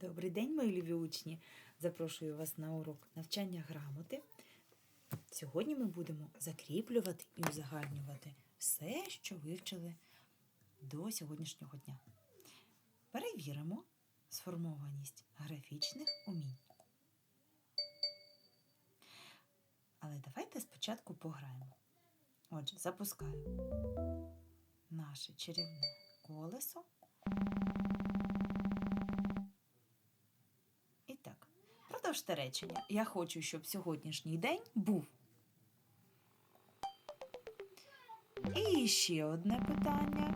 Добрий день, мої любі учні! Запрошую вас на урок навчання грамоти. Сьогодні ми будемо закріплювати і узагальнювати все, що вивчили до сьогоднішнього дня. Перевіримо сформованість графічних умінь. Але давайте спочатку пограємо. Отже, запускаю наше чарівне колесо. Продовжте речення. Я хочу, щоб сьогоднішній день був. І ще одне питання.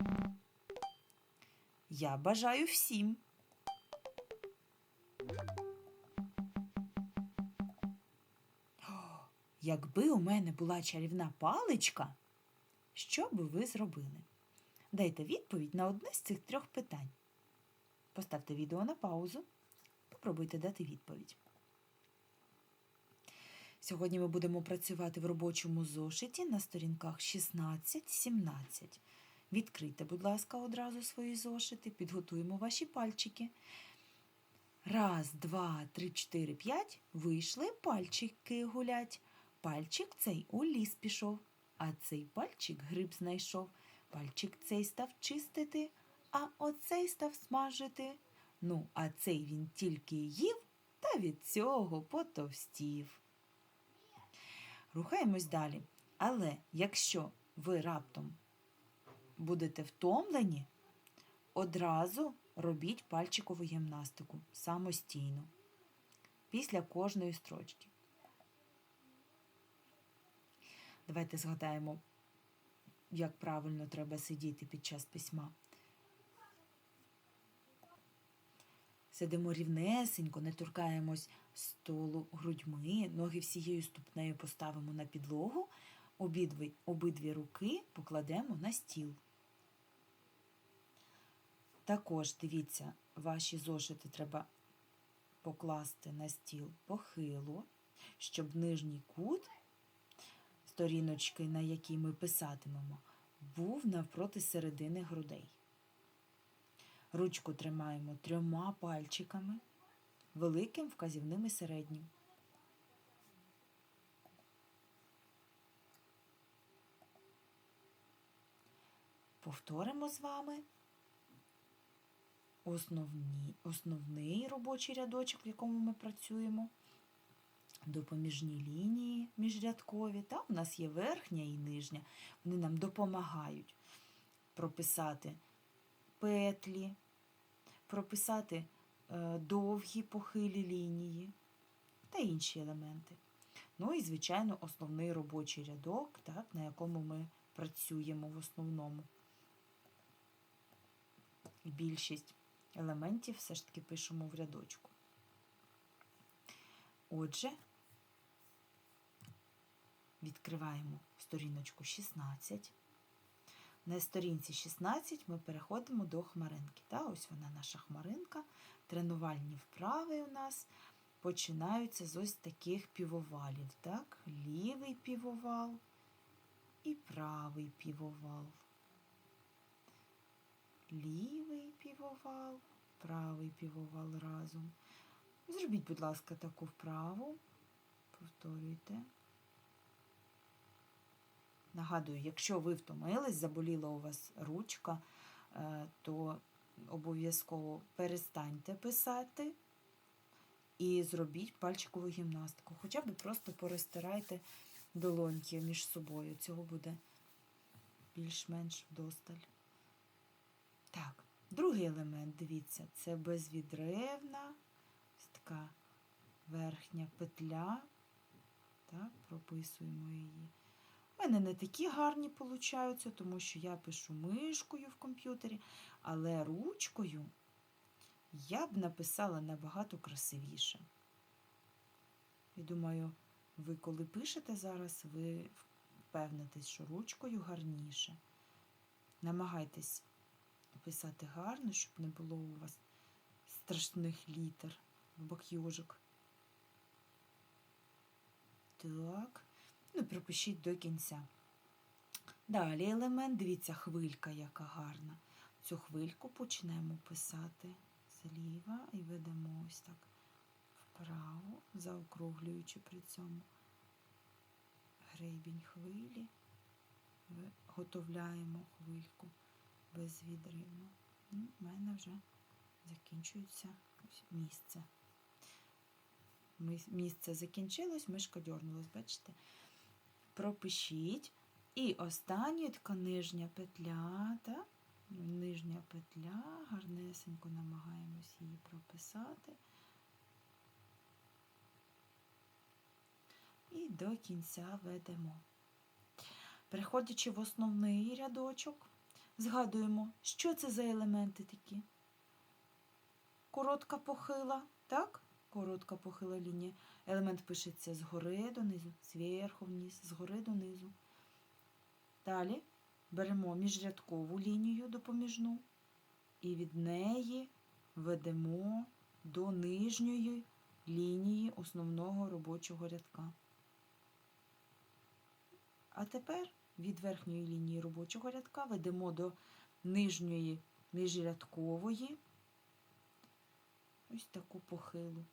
Я бажаю всім. Якби у мене була чарівна паличка, що би ви зробили? Дайте відповідь на одне з цих трьох питань. Поставте відео на паузу. Попробуйте дати відповідь. Сьогодні ми будемо працювати в робочому зошиті на сторінках 16-17. Відкрийте, будь ласка, одразу свої зошити, підготуємо ваші пальчики. Раз, два, три, чотири, п'ять. Вийшли пальчики гулять. Пальчик цей у ліс пішов, а цей пальчик гриб знайшов. Пальчик цей став чистити, а оцей став смажити. Ну, а цей він тільки їв та від цього потовстів. Рухаємось далі. Але якщо ви раптом будете втомлені, одразу робіть пальчикову гімнастику самостійно після кожної строчки. Давайте згадаємо, як правильно треба сидіти під час письма. Сидимо рівнесенько, не торкаємось столу грудьми, ноги всією ступнею поставимо на підлогу, обидві, обидві руки покладемо на стіл. Також дивіться, ваші зошити треба покласти на стіл похило, щоб нижній кут сторіночки, на якій ми писатимемо, був навпроти середини грудей. Ручку тримаємо трьома пальчиками, великим, вказівним і середнім. Повторимо з вами основні, основний робочий рядочок, в якому ми працюємо. Допоміжні лінії міжрядкові. Та у нас є верхня і нижня. Вони нам допомагають прописати петлі, прописати е, довгі похилі лінії та інші елементи. Ну і, звичайно, основний робочий рядок, так, на якому ми працюємо в основному. Більшість елементів все ж таки пишемо в рядочку. Отже, відкриваємо сторіночку 16. На сторінці 16 ми переходимо до хмаринки. Та, ось вона наша хмаринка. Тренувальні вправи у нас починаються з ось таких півовалів. Так? Лівий півовал і правий півовал. Лівий півовал, правий півовал разом. Зробіть, будь ласка, таку вправу. Повторюйте. Нагадую, якщо ви втомились, заболіла у вас ручка, е, то обов'язково перестаньте писати і зробіть пальчикову гімнастику. Хоча б просто порозтирайте долоньки між собою. Цього буде більш-менш вдосталь. Так, другий елемент, дивіться, це безвідревна, така верхня петля. Так, прописуємо її. У мене не такі гарні получаються, тому що я пишу мишкою в комп'ютері, але ручкою я б написала набагато красивіше. І думаю, ви коли пишете зараз, ви впевнитесь, що ручкою гарніше. Намагайтесь писати гарно, щоб не було у вас страшних літер в бак'южик. Так. Ну, пропишіть до кінця. Далі елемент, дивіться, хвилька, яка гарна. Цю хвильку почнемо писати зліва і ведемо ось так вправо, заокруглюючи при цьому гребінь хвилі, виготовляємо хвильку безвідривно. Ну, У мене вже закінчується місце. Місце закінчилось, мишка дьорнулась, бачите? Пропишіть. І остання така нижня петля, так? Нижня петля, гарнесенько намагаємось її прописати. І до кінця ведемо. Переходячи в основний рядочок, згадуємо, що це за елементи такі. Коротка похила, так? Коротка похила лінія. Елемент пишеться згори донизу, зверху вниз, згори донизу. Далі беремо міжрядкову лінію допоміжну і від неї ведемо до нижньої лінії основного робочого рядка. А тепер від верхньої лінії робочого рядка ведемо до нижньої міжрядкової ось таку похилу.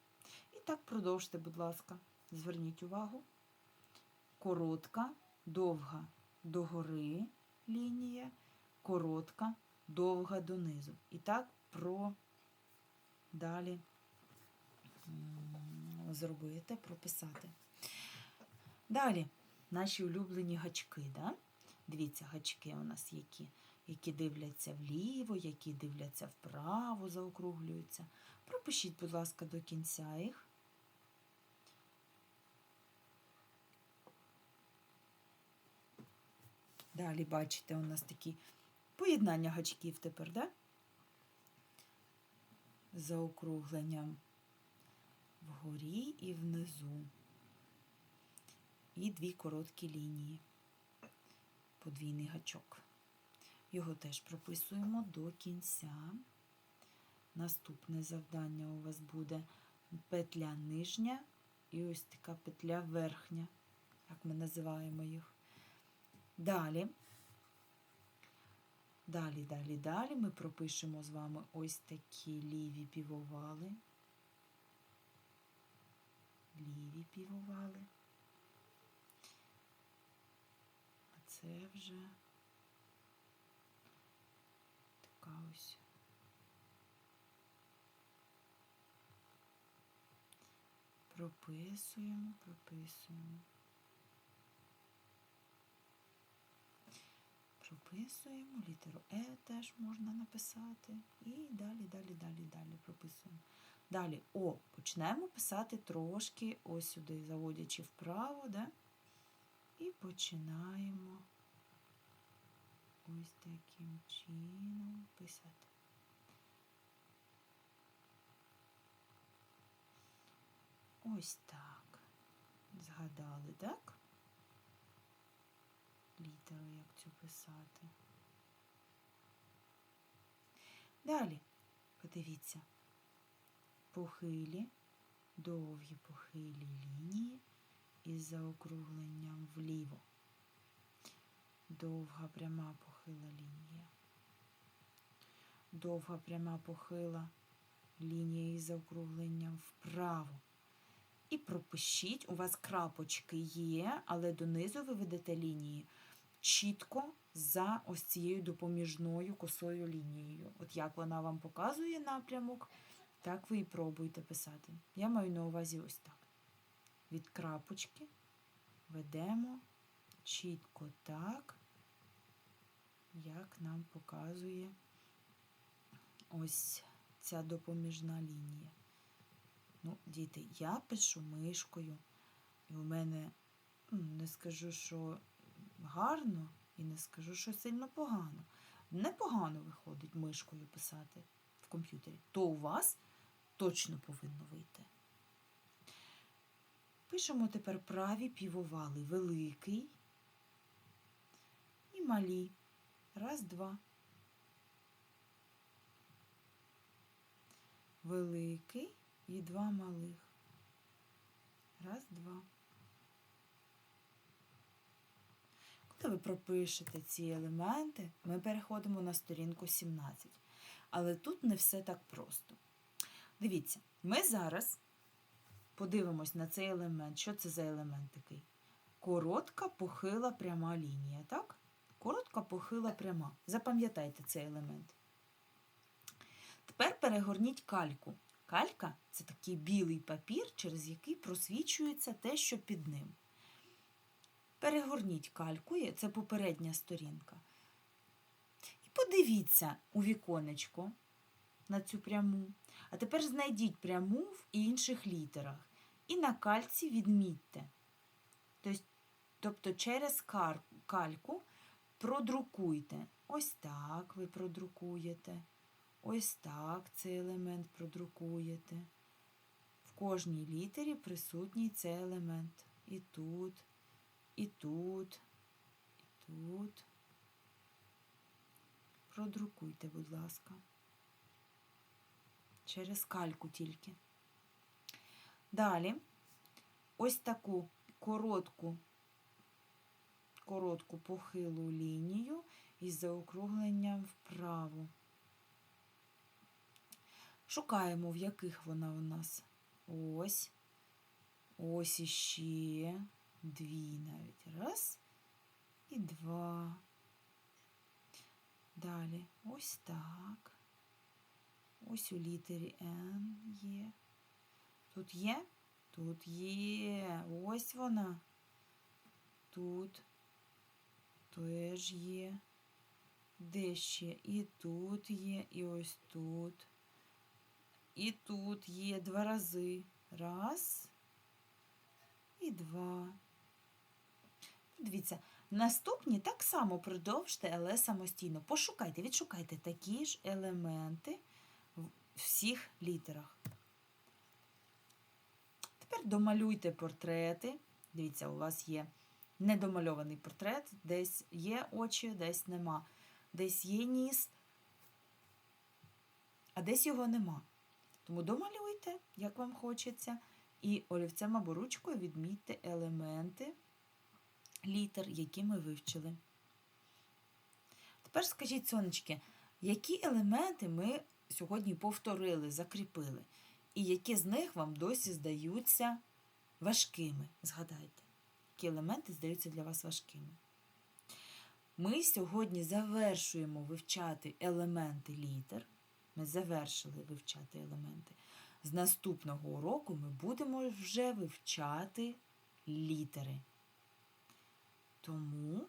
Так продовжте, будь ласка, зверніть увагу. Коротка, довга догори лінія, коротка, довга донизу. І так про далі зробити, прописати. Далі наші улюблені гачки. Да? Дивіться, гачки у нас які, які дивляться вліво, які дивляться вправо, заокруглюються. Пропишіть, будь ласка, до кінця їх. Далі, бачите, у нас такі поєднання гачків тепер, да? За округленням вгорі і внизу. І дві короткі лінії. Подвійний гачок. Його теж прописуємо до кінця. Наступне завдання у вас буде петля нижня і ось така петля верхня, як ми називаємо їх. Далі, далі, далі, далі ми пропишемо з вами ось такі ліві півовали. Ліві півовали. А це вже така ось. Прописуємо, прописуємо. Прописуємо, літеру Е теж можна написати. І далі, далі, далі, далі прописуємо. Далі О, почнемо писати трошки ось сюди, заводячи вправо, да? і починаємо ось таким чином писати. Ось так. Згадали, так? Літеру, як цю писати. Далі, подивіться, похилі, довгі похилі лінії із заокругленням вліво. Довга пряма похила лінія. Довга пряма похила лінія із заокругленням вправо. І пропишіть, у вас крапочки є, але донизу ви ведете лінії чітко за ось цією допоміжною косою лінією. От як вона вам показує напрямок, так ви і пробуйте писати. Я маю на увазі ось так. Від крапочки ведемо чітко так, як нам показує ось ця допоміжна лінія. Ну, діти, я пишу мишкою, і у мене ну, не скажу, що гарно, і не скажу, що сильно погано. Непогано виходить мишкою писати в комп'ютері, то у вас точно повинно вийти. Пишемо тепер праві півовали великий і малі. Раз, два. Великий і два малих. Раз, два. Ви пропишете ці елементи, ми переходимо на сторінку 17. Але тут не все так просто. Дивіться, ми зараз подивимось на цей елемент. Що це за елемент такий? Коротка похила пряма лінія, так? Коротка похила пряма. Запам'ятайте цей елемент. Тепер перегорніть кальку. Калька це такий білий папір, через який просвічується те, що під ним. Перегорніть кальку, це попередня сторінка. І подивіться у віконечко на цю пряму. А тепер знайдіть пряму в інших літерах. І на кальці відмітьте. Тобто через кальку продрукуйте. Ось так ви продрукуєте. Ось так цей елемент продрукуєте. В кожній літері присутній цей елемент. І тут, і тут, і тут. Продрукуйте, будь ласка. Через кальку тільки. Далі ось таку коротку, коротку похилу лінію із заокругленням вправо. Шукаємо, в яких вона у нас. Ось. Ось іще. Дві навіть. Раз. І два. Далі. Ось так. Ось у літері Н є. Тут є? Тут є. Ось вона. Тут теж є. Де ще? І тут є, і ось тут. І тут є два рази. Раз і два. Дивіться, наступні так само продовжте, але самостійно. Пошукайте, відшукайте такі ж елементи в всіх літерах. Тепер домалюйте портрети. Дивіться, у вас є недомальований портрет, десь є очі, десь нема. Десь є ніс, а десь його нема. Тому домалюйте, як вам хочеться, і олівцем або ручкою відмітьте елементи літер, які ми вивчили. Тепер скажіть, сонечки, які елементи ми сьогодні повторили, закріпили, і які з них вам досі здаються важкими? Згадайте, які елементи здаються для вас важкими. Ми сьогодні завершуємо вивчати елементи літер. Ми завершили вивчати елементи. З наступного уроку ми будемо вже вивчати літери. Тому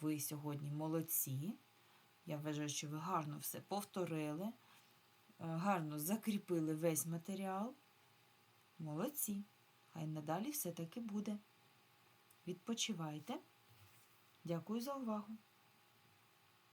ви сьогодні молодці. Я вважаю, що ви гарно все повторили, е, гарно закріпили весь матеріал. Молодці. Хай надалі все таки буде. Відпочивайте. Дякую за увагу.